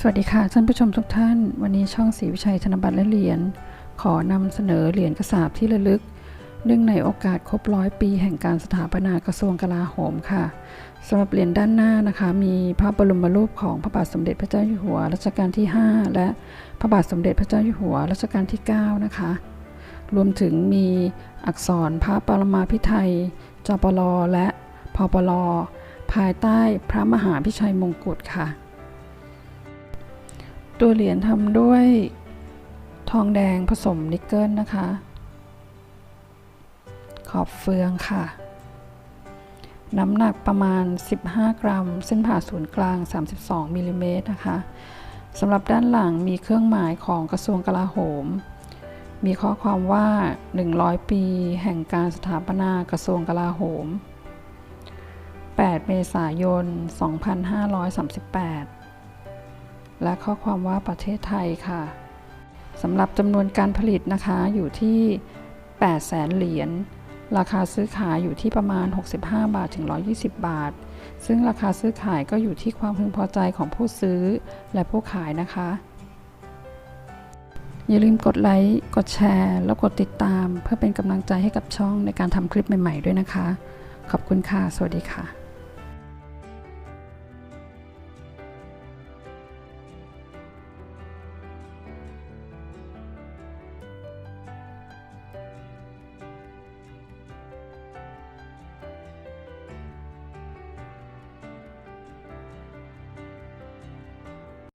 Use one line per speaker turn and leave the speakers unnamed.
สวัสดีค่ะท่านผู้ชมทุกท่าน วันนี้ช่องศรีวิชัยธนบัตรและเหรียญขอนำเสนอเหรียญกระสาบที่ระลึก เนื่องในโอกาสครบร้อยปีแห่งการสถาปนากระทรวงกลาโหมค่ะสำหรับเหรียญด้านหน้านะคะ มีพระบรมรูปของพระบาทสมเด็จพระเจ้าอยู่หัวรัชกาลที่ 5 และพระบาทสมเด็จพระเจ้าอยู่หัวรัชกาลที่ 9 นะคะ รวมถึงมีอักษรพระปรมาภิไธยจปลและพปลภายใต้พระมหาพิชัยมงกุฎค่ะ ตัวเหรียญทำด้วยทองแดงผสมนิกเกิลนะคะ ขอบเฟืองค่ะ น้ำหนักประมาณ 15 กรัม เส้นผ่าศูนย์กลาง 32มิลลิเมตรนะคะสำหรับด้านหลังมีเครื่องหมายของกระทรวงกลาโหม มีข้อความว่า 100 ปีแห่งการสถาปนากระทรวงกลาโหม 8 เมษายน 2538 และข้อความว่าประเทศไทยค่ะสำหรับจำนวนการผลิตนะคะอยู่ที่8แสนเหรียญราคาซื้อขายอยู่ที่ประมาณ 65 บาทถึง 120 บาท ซึ่งราคาซื้อขายก็อยู่ที่ความพึงพอใจของผู้ซื้อและผู้ขายนะคะ อย่าลืมกดไลค์ กดแชร์ แล้วกดติดตาม เพื่อเป็นกำลังใจให้กับช่องในการทำคลิปใหม่ ๆ ด้วยนะคะ ขอบคุณค่ะ สวัสดีค่ะ